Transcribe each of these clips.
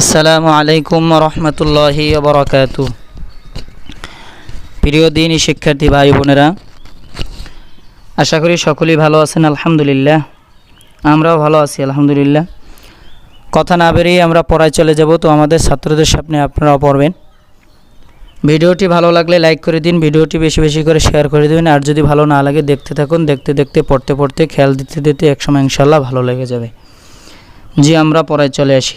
আসসালামু আলাইকুম রহমতুল্লাহি বরকাত প্রিয় দিনই শিক্ষার্থী ভাই বোনেরা, আশা করি সকলেই ভালো আছেন, আলহামদুলিল্লাহ। আমরাও ভালো আছি, আলহামদুলিল্লাহ। কথা না বেরিয়ে আমরা পড়ায় চলে যাব, তো আমাদের ছাত্রদের সামনে আপনারাও পড়বেন। ভিডিওটি ভালো লাগলে লাইক করে দিন, ভিডিওটি বেশি বেশি করে শেয়ার করে দেবেন, আর যদি ভালো না লাগে দেখতে থাকুন, দেখতে দেখতে, পড়তে পড়তে, খেয়াল দিতে দিতে একসময় ইনশাল্লাহ ভালো লেগে যাবে। জি, আমরা পড়ায় চলে আসি।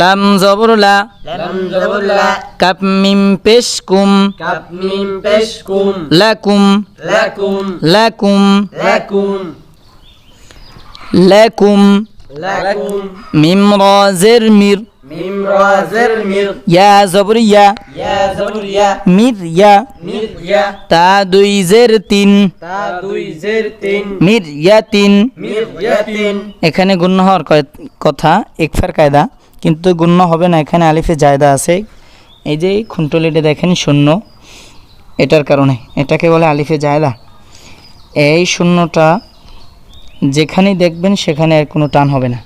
লাম জবরলা লাম জবরলা কাপ মিম পেশ কুম। কাপ মিম পেশ কুম। লাকুম লাকুম লাকুম লাকুম লাকুম লাকুম মিম রাজের মির। মিম রাজের মির। ইয়া জবরিয়া ইয়া। জবরিয়া মির ইয়া। মির ইয়া। তা দুই জের তিন। তা দুই জের তিন। মির ইয়া তিন। মির ইয়া তিন। এখানে গুণ হওয়ার কথা একফার কায়দা। কিন্তু গুণ্য হবে না এখানে আলিফে জায়দা আছে। এই যে খুন্টলিটা দেখেন শূন্য। এটার কারণে এটাকে বলে আলিফে জায়দা। এই শূন্যটা যেখানেই দেখবেন সেখানে আর কোনো টান হবে না।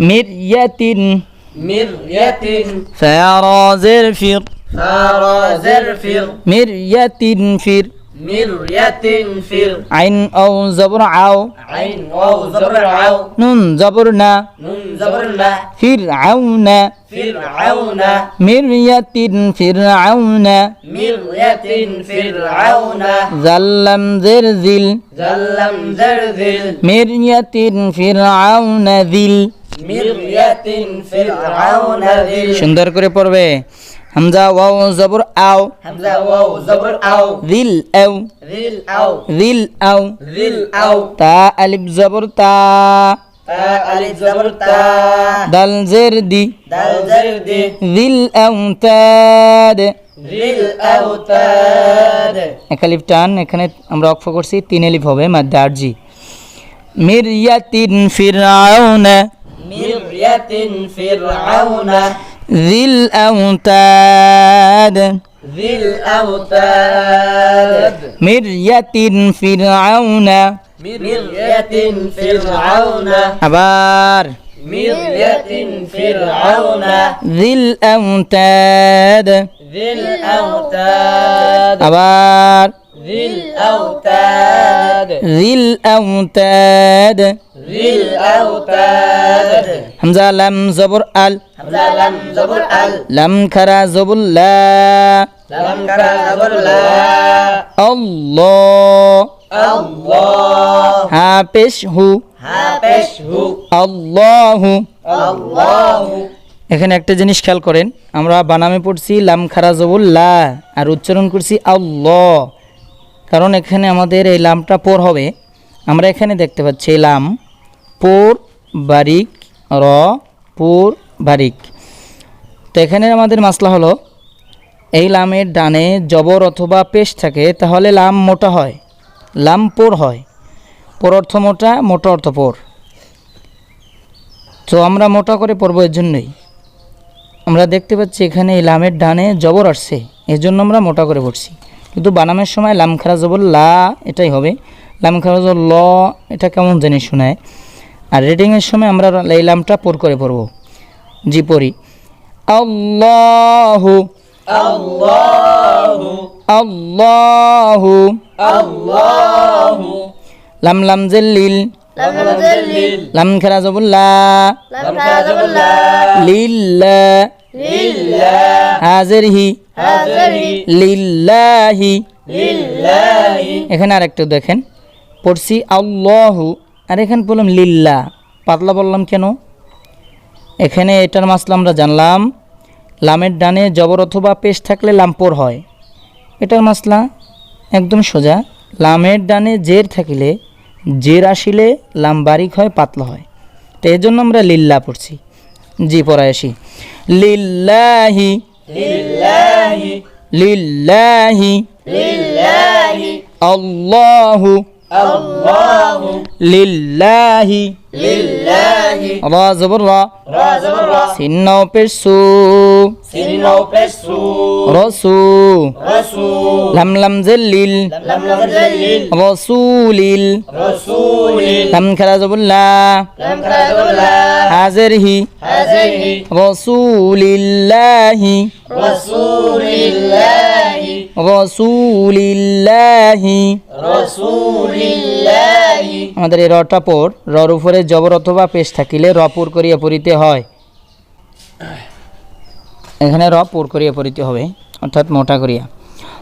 মিরিয়াতিন মিরিয়াতিন ফির জেরফির। ফারা জেরফির। মিরিয়াতিন ফির। مر يتن فر আইন ও জবর আও عين واو زبر عو নুন জবর না نون زبر لا ফির আও না فرعون মিরিয়াতিন ফিরআউনা مرية فرعون জাল্লাম জিরজিল زلم زرذل মিরিয়াতিন ফিরআউনা দিল مرية فرعون ذل সুন্দর করে পড়বে হামজা ওয়াও জবর আও। রিল আও। রিল আও। রিল আও। রিল আও। তা আলিফ জবর তা। তা জের দি। জের দি। রিল রিল এক আলিফ টান এখানে আমরা অক্ষ করছি তিন আলিফ হবে মাদ্দা আরজি মিরিয়াতিন ফিরাউনা মিরিয়াতিন ফিরাউনা ذي الأوتاد ذي الأوتاد مرية فرعون مرية فرعون أبار مرية فرعون ذي الأوتاد ذي الأوتاد أبار ذي الأوتاد দিল আউতাদ ذي الأوتاد হামজা লাম জবর আল همزة لم زبر ال লাম খারা জবুল লা لم كرا زبر لا আল্লাহ الله হা পেশ হু هابشه আল্লাহু الله এখানে একটা জিনিস খেয়াল করেন আমরা বানামে পড়ছি লাম খারা জবুল লা আর উচ্চারণ করছি আল্লাহ কারণ এখানে আমাদের এই লামটা পোর হবে। আমরা এখানে দেখতে পাচ্ছি এই লাম, পোর, বারিক, র, পুর, বারিক। তো এখানে আমাদের মাসলা হলো, এই লামের ডানে জবর অথবা পেশ থাকে, তাহলে লাম মোটা হয়, লাম পোর হয়। পোর অর্থ মোটা মোটা অর্থ পোর। তো আমরা মোটা করে পড়ব এর জন্যই। আমরা দেখতে পাচ্ছি এখানে এই লামের ডানে জবর আসছে, এর জন্য আমরা মোটা করে পড়ছি। কিন্তু বানামের সময় লাম খারাজ লা এটাই হবে। লাম খারাজ ল এটা কেমন জানি শোনায়। আর রেডিংয়ের সময় আমরা এই লামটা পোর করে পড়ব। জি পড়ি। আল্লাহ। আল্লাহ। আল্লাহ। লাম লাম জেল্লিল লাম খেরা জবুল্লা লিল্লা হাজের হি। লিল্লাহি। এখানে আর একটু দেখেন। পড়ছি আল্লাহু। আর এখানে বললাম লিল্লা। পাতলা বললাম কেন? এখানে এটার মাসলা আমরা জানলাম। লামের ডানে জবর অথবা পেশ থাকলে লামপোর হয়। এটার মাসলা একদম সোজা। লামের ডানে জের থাকিলে জের আসিলে লাম বারিক হয় পাতলা হয়। তো এই জন্য আমরা লিল্লা পড়ছি। জি পড়ায় আসি। লিল্লাহি। লিল্লাহি। لله. لله. الله. লিল্লাহি লিল্লাহি আল্লাহু আল্লাহু লিল্লাহি। লিল্লাহি। রা জবর রা রা জবর রা সিন্নাও পেশু। সিন নাও পেসু রসু। রাসূল লাম লাম জেলিল লাম লাম জালিল রসুলিল। রাসূলিল। লাম খারা জবুল্লাহ লাম খারাজুল্লাহ হাজের হি হাজিহি রসুলিল্লাহি। রাসূলিল্লাহি। রসুলিল্লাহি। রাসূলিল্লাহি। আমাদের এই রটা পর রর উপরে জবর অথবা পেশ থাকিলে র পুর করিয়া পড়িতে হয়। এখানে র পুর করিয়া পড়িতে হবে অর্থাৎ মোটা করিয়া।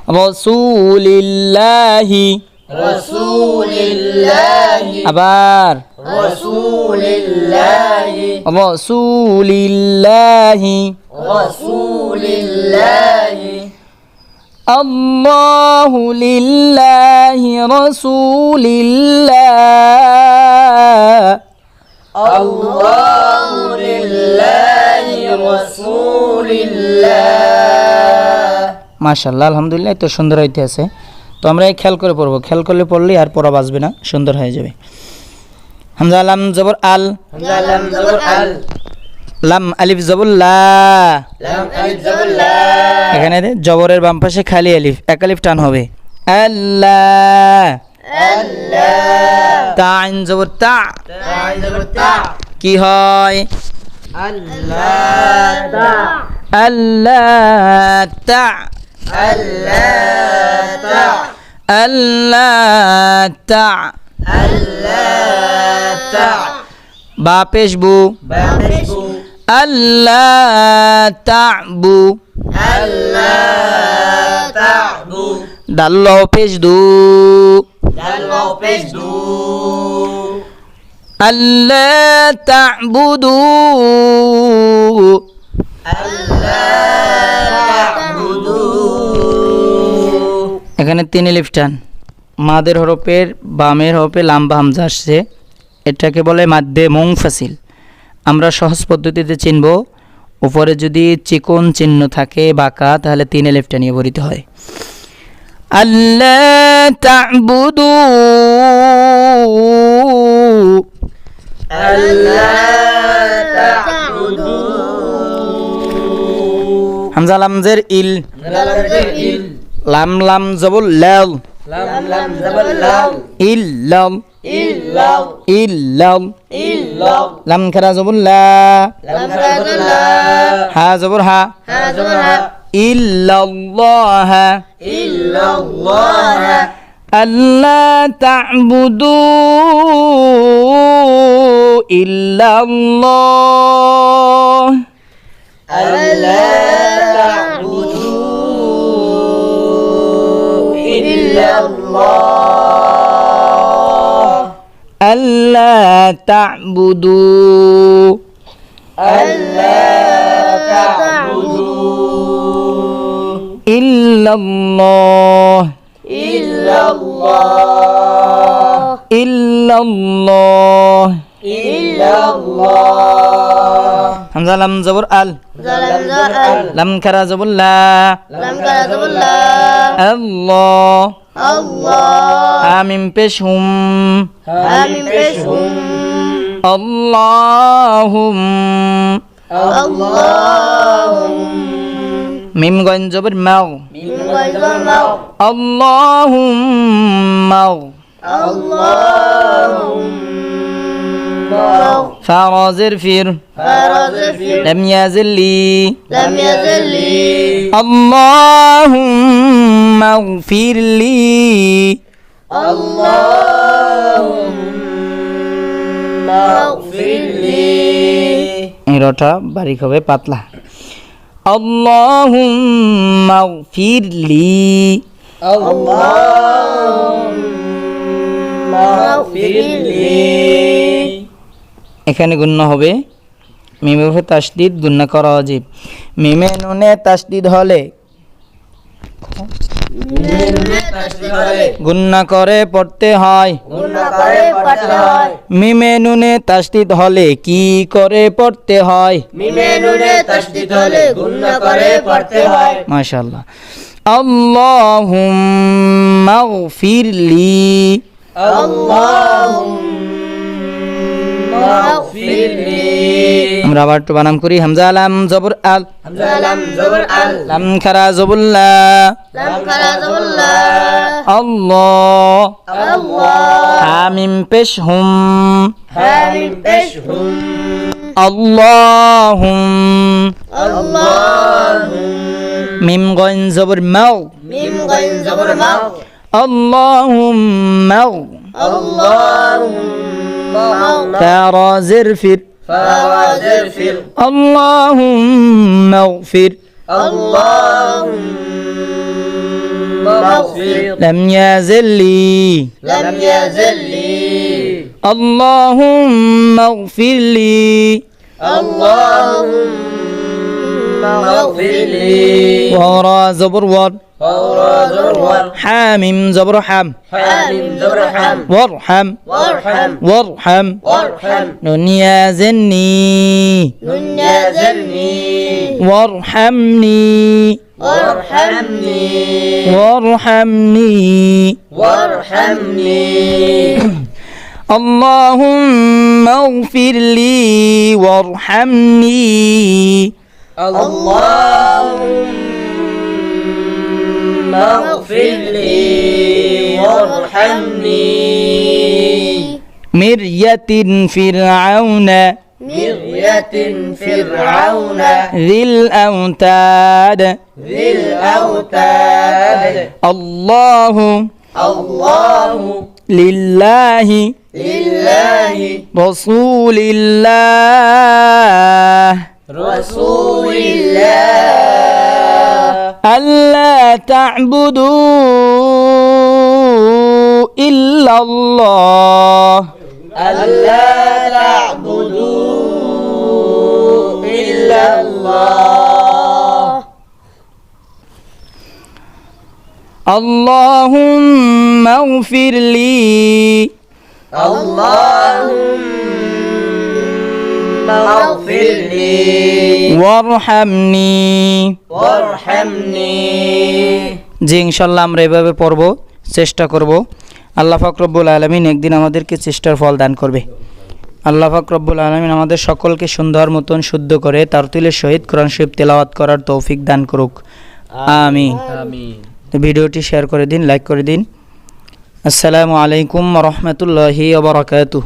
রসুলিল্লাহি। রাসূলিল্লাহি। আবার। রাসূলিল্লাহি। রসুলিল্লাহি। রাসূলিল্লাহি। الله لله رسول الله আল্লাহু লিল্লাহি রাসূলিল্লাহ মাশাল্লাহ আলহামদুলিল্লাহ তো সুন্দর হইতে আছে তো আমরা এই খেয়াল করে পড়বো খেয়াল করলে পড়লে আর পড়া বাজবে না সুন্দর হয়ে যাবে হামজা লাম জবর আল হামজা লাম জবর আল লাম আলিফ জবর এখানে জবরের বাম পাশে খালি আলিফ এক আলিফ টান হবে। আল্লাহ। আল্লাহ। তা আইন জবর তা। কি হয়? আল্লাহ তা। আল্লাহ তা। আল্লাহ তা। আল্লাহ তা। আল্লাহ তাবু। দাল্ল পেশ দু দালো পেজু আল্লাহ তাবুদু। এখানে তিন লিফটান। মাদের হরফের বামের হরফে লাম্বা হামজা আসছে। এটাকে বলে মাধ্যে মুংফাসিল আমরা সহজ পদ্ধতিতে চিনব। উপরে যদি চিকন চিহ্ন থাকে বাঁকা তাহলে তিনে লেফটা নিয়ে বলিতে হয়। আল্লাহ তাবুদু হামজা লামজের ইল। লাম লাম জবুল লাল। ইল্লম ইল্লম লাম খেরা জবুল্লা হা জবর হা। ইল্লাল্লাহ ইল্লাল্লাহ আল্লাহ তা'বুদু ইল্লাল্লাহ। আল্লাহ الله ألا تعبدوا ألا تعبدوا إلا الله إلا الله إلا الله إلا الله حمزة لم زبر ال لم كرا زبر لا لم كرا زبر لا الله الله আমিন পেশ হুম آمين بشهم আল্লাহুম اللهم মিম গঞ্জ জবর মাও من غير الموت اللهم اللهم فرازر فير فرز في لم يزل لي لم يزل لي اللهم اغفر لي اللهم اغفر لي এরটা বারিক হবে পাতলা اللهم اغفر لي اللهم اغفر لي এখানে গুণ্য হবে। মেমে তাসদিদ, গুণ্য করা অজীব। মিমে নুনে তাসদিদ হলে গুন্না করে পড়তে হয়। মিমে নুনে তাসদিদ হলে কি করে পড়তে হয়? মিমে ফিরলি আমরা আবার একটু বানাম করি হামজা লাম জবর আল لم زبر ال লাম খারা জবুল্লা لم خلا زبر لا আল্লাহ الله হামিম পেশ হুম حامim بشهم আল্লাহুম اللهم মিম গইন জবর মাও ميم غين زبر مو اللهم اللهم ترى زرفر فوازر فر. اللهم اغفر. اللهم اغفر. لم يزل لي. لم يزل لي. اللهم اغفر لي. اللهم اغفر لي ورا زبر ور حامم زبر حم حامم زبر حم وارحم. وارحم. وارحم. وارحم. دنيا زني. دنيا زلني وارحمني. وارحمني. وارحمني. وارحمني. اللهم اغفر لي وارحمني. اللهم اغفر لي وارحمني. مرية فرعون. مرية فرعون. ذي الأوتاد. ذي الأوتاد. الله. الله. لله. لله. رسول الله. رسول الله. ألا تعبدوا إلا الله. ألا تعبدوا إلا الله. اللهم اغفر لي. اللهم اغفر لي وارحمني وارحمني জি ইনশাল্লাহ আমরা এভাবে পড়ব চেষ্টা করব আল্লাহ ফাকরব্বুল আলমিন একদিন আমাদেরকে চেষ্টার ফল দান করবে আল্লাহ ফাকরব্বুল আলমিন আমাদের সকলকে সুন্দর মতন শুদ্ধ করে তার তুলে শহীদ কোরআন শরীফ তেলাওয়াত করার তৌফিক দান করুক আমিন তো ভিডিওটি শেয়ার করে দিন লাইক করে দিন আসসালামু আলাইকুম রহমতুল্লাহি ওবরাকাতুহ